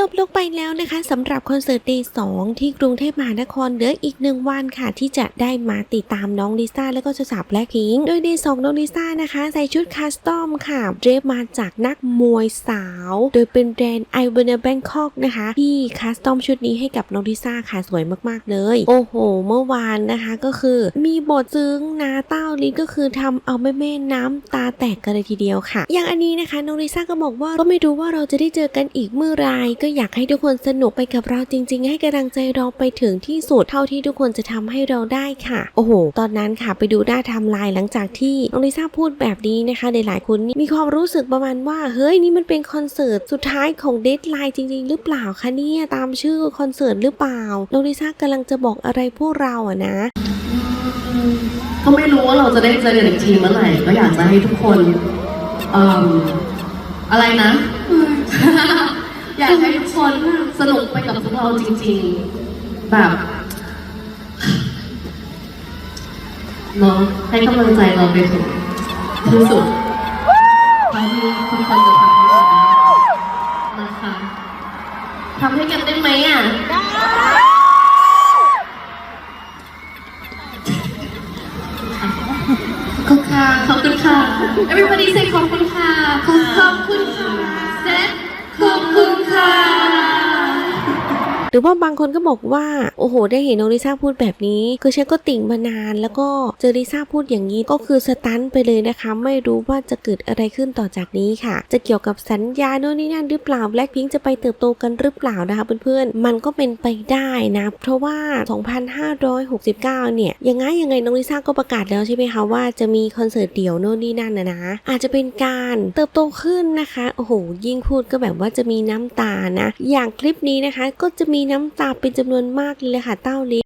จบลงไปแล้วนะคะสำหรับคอนเสิร์ตเดย์สที่กรุงเทพมหานครเหลืออีกหนึ่งวันค่ะ ที่จะได้มาติดตามน้องลิซ่าแล้วก็เจ้าสาวแบล็คพิงโดยเดย์สน้องลิซ่านะคะ ใส่ชุดคัสตอมค่ะเดรฟมาจากนักมวยสาว โดยเป็นแบรนด์ไอเวเนแบงคอกนะคะ ที่คัสตอมชุดนี้ให้กับน้องลิซ่าค่ะสวยมากๆเลย โอ้โห เมื่อวานนะคะก็คือ มีบทซึ้งนาเต้าลิก็คือทำเอาแม่แม่น้ำตาแตกกันเลยทีเดียวค่ะ อย่างอันนี้นะคะน้องลิซ่าก็บอกว่าก็ไม่รู้ว่าเราจะได้เจอกันอีกเมื่อไหรก็อยากให้ทุกคนสนุกไปกับเราจริง ๆ ให้กำลังใจเราไปถึงที่สุดเท่าที่ทุกคนจะทำให้เราได้ค่ะ โอ้โห ตอนนั้นค่ะไปดูหน้าทำลายหลังจากที่น้องลิซ่าพูดแบบนี้นะคะหลายคนนี่มีความรู้สึกประมาณว่า เฮ้ยนี่มันเป็นคอนเสิร์ตสุดท้ายของเดทไลน์จริง ๆ หรือเปล่าคะเนี่ยตามชื่อคอนเสิร์ตหรือเปล่าน้องลิซ่ากำลังจะบอกอะไรพวกเราอะนะก็ไม่รู้ว่าเราจะได้เจอกันอีกทีเมื่อไหร่ก็อยากจะให้ทุกคนออะไรนะ อยากให้ทุกคนสนุกไปกับพวกเราจริงๆ แบบเนาะให้กำลังใจเราไปถึงที่สุดไปที่ทุกคนจะทำให้ได้นะคะทำให้กันได้ไหมอะขอบคุณค่ะ ขอบคุณค่ะ everybody say ขอบคุณค่ะ หรือว่าบางคนก็บอกว่า โอ้โห ได้เห็นน้องลิซ่าพูดแบบนี้ คือฉันก็ติ่งมานาน แล้วก็เจอลิซ่าพูดอย่างนี้ก็คือสตันไปเลยนะคะ ไม่รู้ว่าจะเกิดอะไรขึ้นต่อจากนี้ค่ะ จะเกี่ยวกับสัญญาโน่นนี่นั่นหรือเปล่าแบล็คพิงจะไปเติบโตกันหรือเปล่านะคะเพื่อนๆ มันก็เป็นไปได้นะ เพราะว่า 2,569 เนี่ย ยังไงยังไงน้องลิซ่าก็ประกาศแล้วใช่ไหมคะว่าจะมีคอนเสิร์ตเดี่ยวโน่นนี่นั่นนะนะ อาจจะเป็นการเติบโตขึ้นนะคะ โอ้โห ยิ่งพูดก็แบบว่าจะมีน้ำตานะ อย่างคลิปนี้นะคะก็จะมีน้ำตาเป็นจำนวนมากเลยค่ะเต้าลิ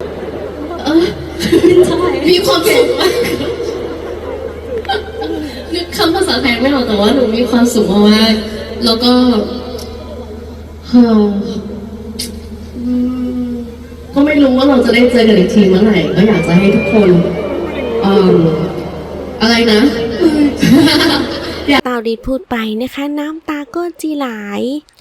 มีความสุขมากนึกคำภาษาไทยไม่ออกแต่ว่าหนูมีความสุขมากๆแล้วก็เอ่ออืมก็ไม่รู้ว่าเราจะได้เจอกันอีกทีเมื่อไหร่ก็อยากจะให้ทุกคนเอ่ออะไรนะเต้าลิพูดไปนะคะ น้ำตา ก็จีไหล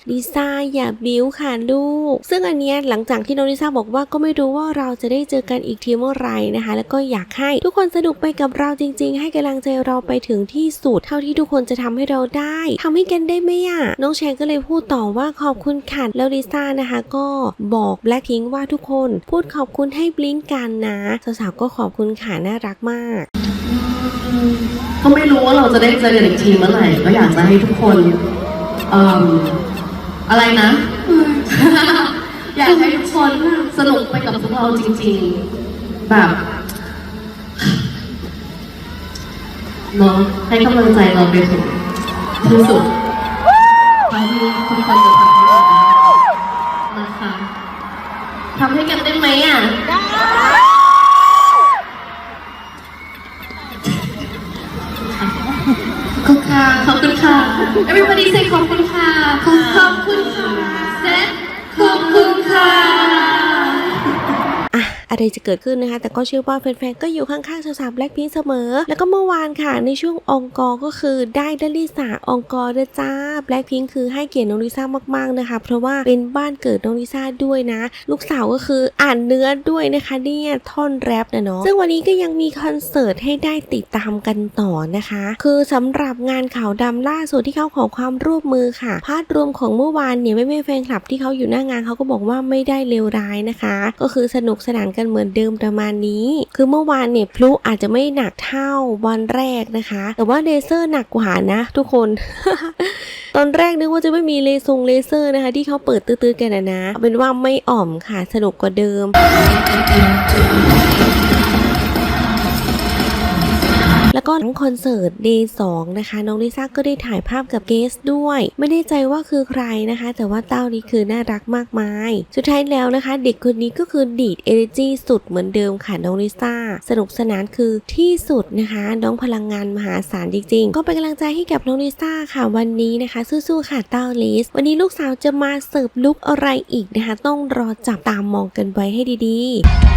ลิซ่าอย่าบิ้วค่ะลูก ซึ่งอันเนี้ยหลังจากที่น้องลิซ่าบอกว่าก็ไม่รู้ว่าเราจะได้เจอกันอีกทีเมื่อไหร่นะคะ แล้วก็อยากให้ทุกคนสนุกไปกับเราจริง ๆ ให้กำลังใจเราไปถึงที่สุดเท่าที่ทุกคนจะทำให้เราได้ทำให้กันได้ไหมอะน้องแชนก็เลยพูดต่อว่าขอบคุณค่ะแล้วลิซ่านะคะก็บอกแบล็คพิงว่าทุกคนพูดขอบคุณให้บลิงกันนะสาวๆก็ขอบคุณค่ะน่ารักมากก็ไม่รู้ว่าเราจะได้เจอกันอีกทีเมื่อไหร่ก็อยากจะให้ทุกคน เอ่มอะไรนะ อยากให้ทุกคนสนุกไปกับพวกเราจริงๆ แบบเนาะให้กำลังใจเราไปถึงที่สุดไปที่ทุกคนจะทำให้ได้นะคะทำให้กันได้ไหมอะขอ ขอบคุณค่ะ everybody say ขอบคุณค่ะ ขอบขอบคุณค่ะ set ขอบคุณค่ะ อะไรจะเกิดขึ้นนะคะ แต่ก็เชื่อว่าแฟนๆก็อยู่ข้างๆสาวๆแบล็คพิงเสมอ แล้วก็เมื่อวานค่ะในช่วงองกอร์ก็คือได้ดลิสาองกอร์ด้จ้าแบล็คพิงคือให้เกียรติน้องลิซ่ามากๆนะคะ เพราะว่าเป็นบ้านเกิดน้องลิซ่าด้วยนะ ลูกสาวก็คืออ่านเนื้อด้วยนะคะเนี่ยท่อนแรปนะเนาะซึ่งวันนี้ก็ยังมีคอนเสิร์ตให้ได้ติดตามกันต่อนะคะ คือสำหรับงานขาวดำล่าสุดที่เขาขอความร่วมมือค่ะภาพรวมของเมื่อวานเนี่ยแม่ๆแฟนคลับที่เขาอยู่หน้างานเขาก็บอกว่าไม่ได้เลวร้ายนะคะ ก็คือสนุกสนานกันเหมือนเดิมประมาณนี้ คือเมื่อวานเนี่ยพลุอาจจะไม่หนักเท่าวันแรกนะคะ แต่ว่าเลเซอร์หนักกว่านะ ทุกคน ตอนแรกนึกว่าจะไม่มีเลซงเลเซอร์นะคะ ที่เขาเปิดตื้อๆกันนะนะ เป็นว่าไม่อ่อมค่ะสนุกกว่าเดิม แล้วก็ทั้งคอนเสิร์ต Day 2นะคะ น้องลิซ่าก็ได้ถ่ายภาพกับเกสด้วย ไม่แน่ใจว่าคือใครนะคะ แต่ว่าเต้านี้คือน่ารักมากมาย สุดท้ายแล้วนะคะ เด็กคนนี้ก็คือดีด Energy สุดเหมือนเดิมค่ะน้องลิซ่าสนุกสนานคือที่สุดนะคะ น้องพลังงานมหาศาลจริงๆ ก็เป็นกำลังใจให้กับน้องลิซ่าค่ะวันนี้นะคะ สู้ๆค่ะเต้าลิส วันนี้ลูกสาวจะมาเสิร์ฟลุกอะไรอีกนะคะ ต้องรอจับตามมองกันไว้ให้ดีๆ